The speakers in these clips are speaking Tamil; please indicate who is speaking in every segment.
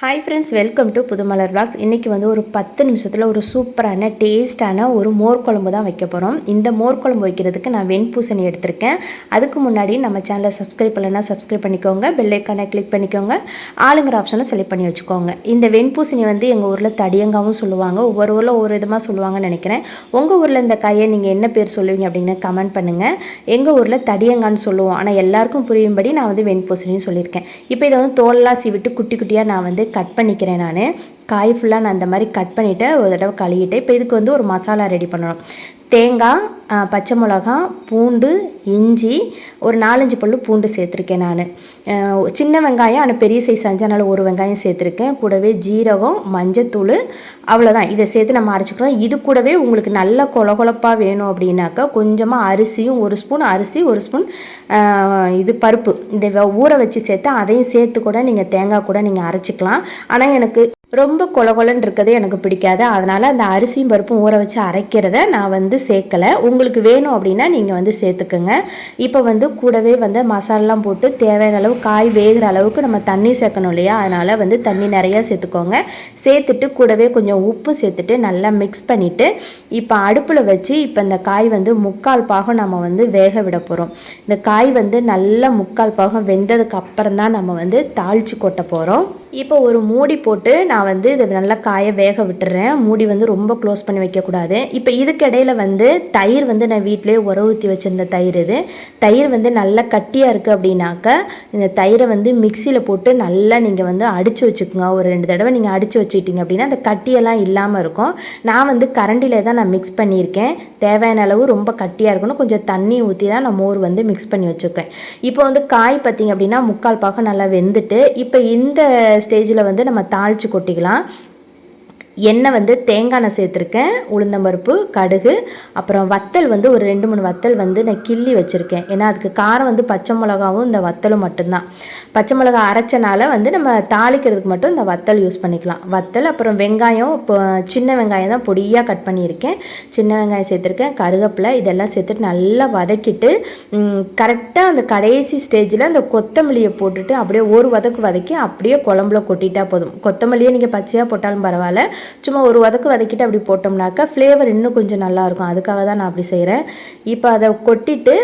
Speaker 1: Hi friends welcome to Pudhumalar blogs இன்றைக்கி வந்து ஒரு பத்து நிமிஷத்தில் ஒரு சூப்பரான டேஸ்டான ஒரு மோர் குழம்பு தான் வைக்க போகிறோம் இந்த மோர் குழம்பு வைக்கிறதுக்கு நான் வெண்பூசணி எடுத்திருக்கேன். அதுக்கு முன்னாடி நம்ம சேனலை சப்ஸ்கிரைப் பண்ணலைன்னா சப்ஸ்கிரைப் பண்ணிக்கோங்க. பெல்லைக்கானை கிளிக் பண்ணிக்கோங்க. ஆளுங்கிற ஆப்ஷனை செலக்ட் பண்ணி வச்சுக்கோங்க. இந்த வெண்பூசணி வந்து எங்கள் ஊரில் தடியங்காவும் சொல்லுவாங்க. ஒவ்வொரு ஊரில் ஒவ்வொரு விதமாக சொல்லுவாங்கன்னு நினைக்கிறேன். உங்கள் ஊரில் இந்த காயை நீங்கள் என்ன பேர் சொல்லுவீங்க அப்படின்னு கமெண்ட் பண்ணுங்கள் எங்கள் ஊரில் தடியங்கான்னு சொல்லுவோம். ஆனால் எல்லாருக்கும் புரியும்படி நான் வந்து வெண்பூசணின்னு சொல்லியிருக்கேன். இப்போ இதை வந்து தோலெல்லாம் சீவிட்டு குட்டி குட்டியாக நான் வந்து கட் பண்ணிக்கிறேன் நான். காய் ஃபுல்லாக நான் அந்த மாதிரி கட் பண்ணிவிட்டு ஒரு தடவை கழுவிட்டேன் இப்போ இதுக்கு வந்து ஒரு மசாலா ரெடி பண்ணணும். தேங்காய் பச்சை மிளகா பூண்டு இஞ்சி ஒரு நாலஞ்சு பல்லு பூண்டு சேர்த்துருக்கேன் நான். சின்ன வெங்காயம் ஆனால் பெரிய சைஸ் அஞ்சு அதனால் ஒரு வெங்காயம் சேர்த்துருக்கேன். கூடவே ஜீரகம் மஞ்சத்தூள் அவ்வளோதான் இதை சேர்த்து நம்ம அரைச்சிக்கிறோம். இது கூடவே உங்களுக்கு நல்ல கொலகொலப்பாக வேணும் அப்படின்னாக்கா கொஞ்சமாக அரிசியும் ஒரு ஸ்பூன் அரிசி ஒரு ஸ்பூன் இது பருப்பு. இந்த ஊற வச்சு சேர்த்து அதையும் சேர்த்து கூட நீங்கள் தேங்காய் கூட நீங்கள் அரைச்சிக்கலாம். ஆனால் எனக்கு ரொம்ப கொலகொலன்னு இருக்கிறதே எனக்கு பிடிக்காது. அதனால் அந்த அரிசியும் பருப்பும் ஊற வச்சு அரைக்கிறத நான் வந்து சேர்க்கலை. உங்களுக்கு வேணும் அப்படின்னா நீங்கள் வந்து சேர்த்துக்கோங்க. இப்போ வந்து கூடவே வந்து மசாலாலாம் போட்டு தேவையான அளவு காய் வேகிற அளவுக்கு நம்ம தண்ணி சேர்க்கணும் இல்லையா? அதனால் வந்து தண்ணி நிறையா சேர்த்துக்கோங்க. சேர்த்துட்டு கூடவே கொஞ்சம் உப்பு சேர்த்துட்டு நல்லா மிக்ஸ் பண்ணிவிட்டு இப்போ அடுப்பில் வச்சு இப்போ இந்த காய் வந்து முக்கால் பாகம் நம்ம வந்து வேக விட போகிறோம் இந்த காய் வந்து நல்லா முக்கால் பாகம் வெந்ததுக்கு அப்புறம் தான் நம்ம வந்து தாளித்து கொட்ட போகிறோம் இப்போ ஒரு மூடி போட்டு நான் வந்து இதை நல்லா காய வேக விட்டுறேன். மூடி வந்து ரொம்ப க்ளோஸ் பண்ணி வைக்கக்கூடாது. இப்போ இதுக்கிடையில் வந்து தயிர் வந்து நான் வீட்டிலே உர ஊற்றி வச்சுருந்த தயிர் இது. தயிர் வந்து நல்லா கட்டியாக இருக்குது அப்படின்னாக்க இந்த தயிரை வந்து மிக்சியில் போட்டு நல்லா நீங்கள் வந்து அடித்து வச்சுக்கோங்க. ஒரு ரெண்டு தடவை நீங்கள் அடித்து வச்சுக்கிட்டீங்க அப்படின்னா அந்த கட்டியெல்லாம் இல்லாமல் இருக்கும். நான் வந்து கரண்டியில் தான் நான் மிக்ஸ் பண்ணியிருக்கேன். தேவையான அளவு ரொம்ப கட்டியாக இருக்கணும். கொஞ்சம் தண்ணி ஊற்றி தான் நான் மோர் வந்து மிக்ஸ் பண்ணி வச்சுருக்கேன். இப்போ வந்து காய் பார்த்தீங்க அப்படின்னா முக்கால் பாகம் நல்லா வெந்துட்டு இப்போ இந்த ஸ்டேஜில் வந்து நம்ம தாளித்து கொட்டிக்கலாம். எண்ணெய் வந்து தேங்காய் எண்ணெய் சேர்த்துருக்கேன் உளுந்தம்பருப்பு கடுகு அப்புறம் வத்தல் வந்து ஒரு ரெண்டு மூணு வத்தல் வந்து நான் கிள்ளி வச்சுருக்கேன். ஏன்னா அதுக்கு காரம் வந்து பச்சை மிளகாவும் இந்த வத்தலும் மட்டும்தான். பச்சை மிளகா அரைச்சனால வந்து நம்ம தாளிக்கிறதுக்கு மட்டும் இந்த வத்தல் யூஸ் பண்ணிக்கலாம். வத்தல் அப்புறம் வெங்காயம் இப்போ சின்ன வெங்காயம் தான் பொடியாக கட் பண்ணியிருக்கேன். சின்ன வெங்காயம் சேர்த்துருக்கேன் கருவேப்பிலை இதெல்லாம் சேர்த்துட்டு நல்லா வதக்கிட்டு கரெக்டாக அந்த கடைசி ஸ்டேஜில் அந்த கொத்தமல்லியை போட்டுட்டு அப்படியே ஒரு வதக்கு வதக்கி அப்படியே குழம்புல கொட்டிட்டா போதும். கொத்தமல்லியை நீங்கள் பச்சையாக போட்டாலும் பரவாயில்ல. சும்மா ஒரு வதக்கு வதக்கிட்டு அப்படி போட்டோம்னாக்கா ஃப்ளேவர் இன்னும் கொஞ்சம் நல்லாயிருக்கும். அதுக்காக தான் நான் அப்படி செய்கிறேன் இப்போ அதை கொட்டிட்டு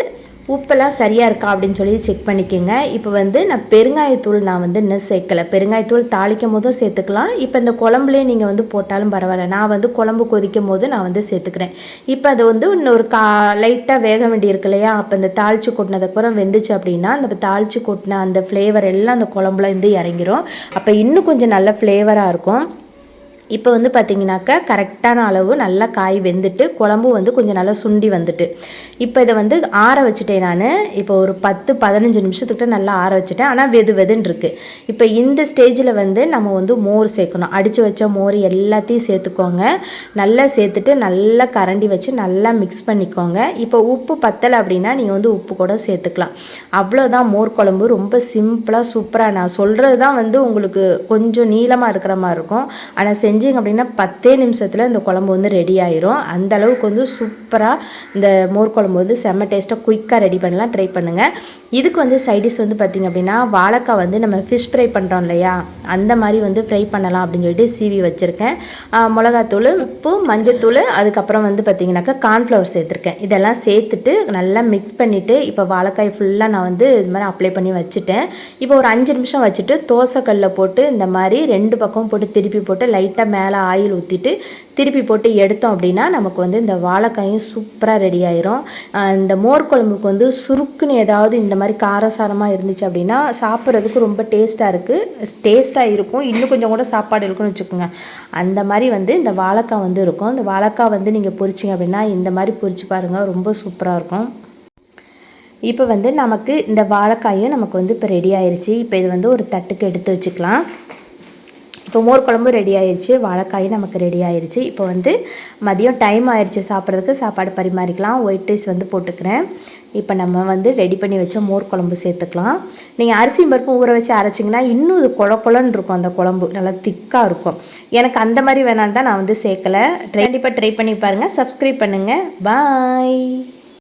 Speaker 1: உப்பெல்லாம் சரியாக இருக்கா அப்படின்னு சொல்லி செக் பண்ணிக்கோங்க. இப்போ வந்து நான் பெருங்காயத்தூள் நான் வந்து இன்னும் சேர்க்கலை. பெருங்காயத்தூள் தாளிக்கும் போதும் சேர்த்துக்கலாம். இப்போ இந்த குழம்புலேயே நீங்கள் வந்து போட்டாலும் பரவாயில்ல. நான் வந்து குழம்பு கொதிக்கும் போது நான் வந்து சேர்த்துக்கிறேன். இப்போ அது வந்து இன்னொரு கா லைட்டாக வேக வேண்டியிருக்கு இல்லையா? அப்போ இந்த தாளித்து கொட்டினதுக்கப்புறம் வெந்துச்சு அப்படின்னா அந்த தாளித்து கொட்டின அந்த ஃப்ளேவர் எல்லாம் அந்த குழம்புல இருந்து இறங்கிரும். அப்போ இன்னும் கொஞ்சம் நல்ல ஃப்ளேவராக இருக்கும். இப்போ வந்து பார்த்திங்கனாக்கா கரெக்டான அளவு நல்லா காய் வெந்துட்டு குழம்பு வந்து கொஞ்சம் நல்லா சுண்டி வந்துட்டு. இப்போ இதை வந்து ஆற வச்சுட்டேன் நான். இப்போ ஒரு பத்து பதினஞ்சு நிமிஷத்துக்கிட்ட நல்லா ஆற வச்சுட்டேன். ஆனால் வெது வெதுன்னு இருக்குது இப்போ இந்த ஸ்டேஜில் வந்து நம்ம வந்து மோர் சேர்க்கணும். அடித்து வச்ச மோர் எல்லாத்தையும் சேர்த்துக்கோங்க. நல்லா சேர்த்துட்டு நல்லா கரண்டி வச்சு நல்லா மிக்ஸ் பண்ணிக்கோங்க. இப்போ உப்பு பத்தலை அப்படின்னா நீங்கள் வந்து உப்பு கூட சேர்த்துக்கலாம். அவ்வளோதான் மோர் குழம்பு. ரொம்ப சிம்பிளாக சூப்பராக நான் சொல்கிறது தான் வந்து உங்களுக்கு கொஞ்சம் நீளமாக இருக்கிற மாதிரி இருக்கும். ஆனால் செஞ்சு செஞ்சீங்க அப்படின்னா பத்தே நிமிஷத்தில் இந்த குழம்பு வந்து ரெடி ஆயிரும். அந்த அளவுக்கு வந்து சூப்பராக இந்த மோர் குழம்பு வந்து செம்ம டேஸ்ட்டாக குயிக்காக ரெடி பண்ணலாம் ட்ரை பண்ணுங்கள் இதுக்கு வந்து சைடிஷ் வந்து பார்த்திங்க அப்படின்னா வாழைக்காய் வந்து நம்ம ஃபிஷ் ஃப்ரை பண்ணுறோம் இல்லையா? அந்த மாதிரி வந்து ஃப்ரை பண்ணலாம் அப்படின்னு சொல்லிட்டு சீவி வச்சுருக்கேன். மிளகாத்தூள் உப்பு மஞ்சத்தூள் அதுக்கப்புறம் வந்து பார்த்திங்கனாக்கா கார்ன்ஃப்ளவர் சேர்த்துருக்கேன். இதெல்லாம் சேர்த்துட்டு நல்லா மிக்ஸ் பண்ணிவிட்டு இப்போ வாழைக்காய் ஃபுல்லாக நான் வந்து இது மாதிரி அப்ளை பண்ணி வச்சுட்டேன். இப்போ ஒரு அஞ்சு நிமிஷம் வச்சுட்டு தோசைக்கல்லில் போட்டு இந்த மாதிரி ரெண்டு பக்கம் போட்டு திருப்பி போட்டு லைட்டாக மேலே ஆயில் ஊற்றிட்டு திருப்பி போட்டு எடுத்தோம் அப்படின்னா நமக்கு வந்து இந்த வாழைக்காயும் சூப்பராக ரெடி ஆயிரும். இந்த மோர் குழம்புக்கு வந்து சுருக்குன்னு ஏதாவது இந்த மாதிரி காரசாரமாக இருந்துச்சு அப்படின்னா சாப்பிட்றதுக்கு ரொம்ப டேஸ்ட்டாக இருக்குது டேஸ்ட்டாக இருக்கும். இன்னும் கொஞ்சம் கூட சாப்பாடு இருக்குன்னு வச்சுக்கோங்க. அந்த மாதிரி வந்து இந்த வாழைக்காய் வந்து இருக்கும். இந்த வாழைக்காய் வந்து நீங்கள் பொரிச்சிங்க அப்படின்னா இந்த மாதிரி பொரிச்சு பாருங்கள் ரொம்ப சூப்பராக இருக்கும். இப்போ வந்து நமக்கு இந்த வாழைக்காயும் நமக்கு வந்து இப்போ ரெடி ஆயிடுச்சு இப்போ இது வந்து ஒரு தட்டுக்கு எடுத்து வச்சுக்கலாம். இப்போ மோர் குழம்பு ரெடி ஆயிடுச்சு வாழைக்காயும் நமக்கு ரெடி ஆயிடுச்சு இப்போ வந்து மதியம் டைம் ஆயிடுச்சு சாப்பிட்றதுக்கு சாப்பாடு பரிமாறிக்கலாம். ஒயிட் ரைஸ் வந்து போட்டுக்கிறேன். இப்போ நம்ம வந்து ரெடி பண்ணி வச்ச மோர் குழம்பு சேர்த்துக்கலாம். நீங்கள் அரிசி பருப்பு ஊற வச்சு அரைச்சிங்கன்னா இன்னும் இது குழ குழன்னு இருக்கும் அந்த குழம்பு. நல்லா திக்காக இருக்கும். எனக்கு அந்த மாதிரி வேணான்னு தான் நான் வந்து சேர்க்கலை. கண்டிப்பாக ட்ரை பண்ணி பாருங்கள் சப்ஸ்கிரைப் பண்ணுங்கள் பாய்